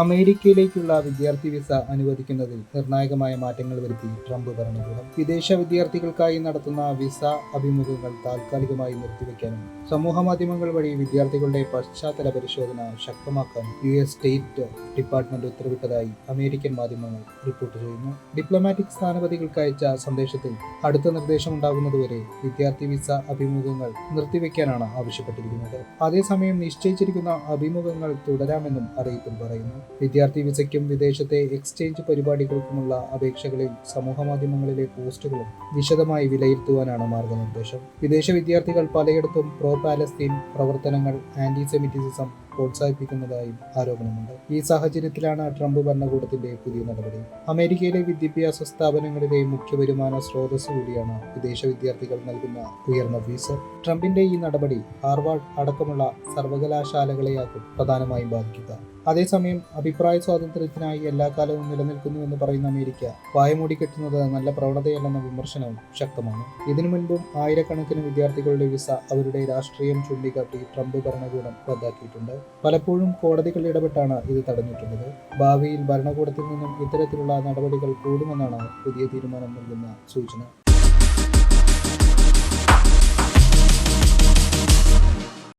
അമേരിക്കയിലേക്കുള്ള വിദ്യാർത്ഥി വിസ അനുവദിക്കുന്നതിൽ നിർണായകമായ മാറ്റങ്ങൾ വരുത്തി ട്രംപ് ഭരണകൂടം. വിദേശ വിദ്യാർത്ഥികൾക്കായി നടത്തുന്ന വിസ അഭിമുഖങ്ങൾ താൽക്കാലികമായി നിർത്തിവെക്കാനും സമൂഹ മാധ്യമങ്ങൾ വഴി വിദ്യാർത്ഥികളുടെ പശ്ചാത്തല പരിശോധന ശക്തമാക്കാനും യു എസ് സ്റ്റേറ്റ് ഡിപ്പാർട്ട്മെന്റ് ഉത്തരവിട്ടതായി അമേരിക്കൻ മാധ്യമങ്ങൾ റിപ്പോർട്ട് ചെയ്യുന്നു. ഡിപ്ലോമാറ്റിക് സ്ഥാനപതികൾക്ക് അയച്ച സന്ദേശത്തിൽ അടുത്ത നിർദ്ദേശം ഉണ്ടാകുന്നതുവരെ വിദ്യാർത്ഥി വിസ അഭിമുഖങ്ങൾ നിർത്തിവെക്കാനാണ് ആവശ്യപ്പെട്ടിരിക്കുന്നത്. അതേസമയം നിശ്ചയിച്ചിരിക്കുന്ന അഭിമുഖങ്ങൾ തുടരാമെന്നും അറിയിപ്പിൽ പറയുന്നു. വിദ്യാർത്ഥി വിസയ്ക്കും വിദേശത്തെ എക്സ്ചേഞ്ച് പരിപാടികൾക്കുമുള്ള അപേക്ഷകളിൽ സമൂഹമാധ്യമങ്ങളിലെ പോസ്റ്റുകളും വിശദമായി വിലയിരുത്തുവാനാണ് മാർഗനിർദ്ദേശം. വിദേശ വിദ്യാർത്ഥികൾ പലയിടത്തും പ്രോ പാലസ്തീൻ പ്രവർത്തനങ്ങൾ ആന്റി സെമിറ്റിസിസം പ്രോത്സാഹിപ്പിക്കുന്നതായും ആരോപണമുണ്ട്. ഈ സാഹചര്യത്തിലാണ് ട്രംപ് ഭരണകൂടത്തിന്റെ പുതിയ നടപടി. അമേരിക്കയിലെ വിദ്യാഭ്യാസ സ്ഥാപനങ്ങളിലെ മുഖ്യ വരുമാന സ്രോതസ് കൂടിയാണ് വിദേശ വിദ്യാർത്ഥികൾ നൽകുന്ന ഉയർന്ന ഫീസ്. ട്രംപിന്റെ ഈ നടപടി ഹാർവാർഡ് അടക്കമുള്ള സർവകലാശാലകളെയാകും പ്രധാനമായും ബാധിക്കുക. അതേസമയം അഭിപ്രായ സ്വാതന്ത്ര്യത്തിനായി എല്ലാ കാലവും നിലനിൽക്കുന്നു എന്ന് പറയുന്ന അമേരിക്ക വായമൂടി കെട്ടുന്നത് നല്ല പ്രവണതയല്ലെന്ന വിമർശനവും ശക്തമാണ്. ഇതിനു മുൻപും ആയിരക്കണക്കിന് വിദ്യാർത്ഥികളുടെ വിസ അവരുടെ രാഷ്ട്രീയം ചൂണ്ടിക്കാട്ടി ട്രംപ് ഭരണകൂടം റദ്ദാക്കിയിട്ടുണ്ട്. പലപ്പോഴും കോടതികൾ ഇടപെട്ടാണ് ഇത് തടഞ്ഞിട്ടുള്ളത്. ഭാവിയിൽ ഭരണകൂടത്തിൽ നിന്നും ഇത്തരത്തിലുള്ള നടപടികൾ കൂടുമെന്നാണ് പുതിയ തീരുമാനം നൽകുന്ന സൂചന.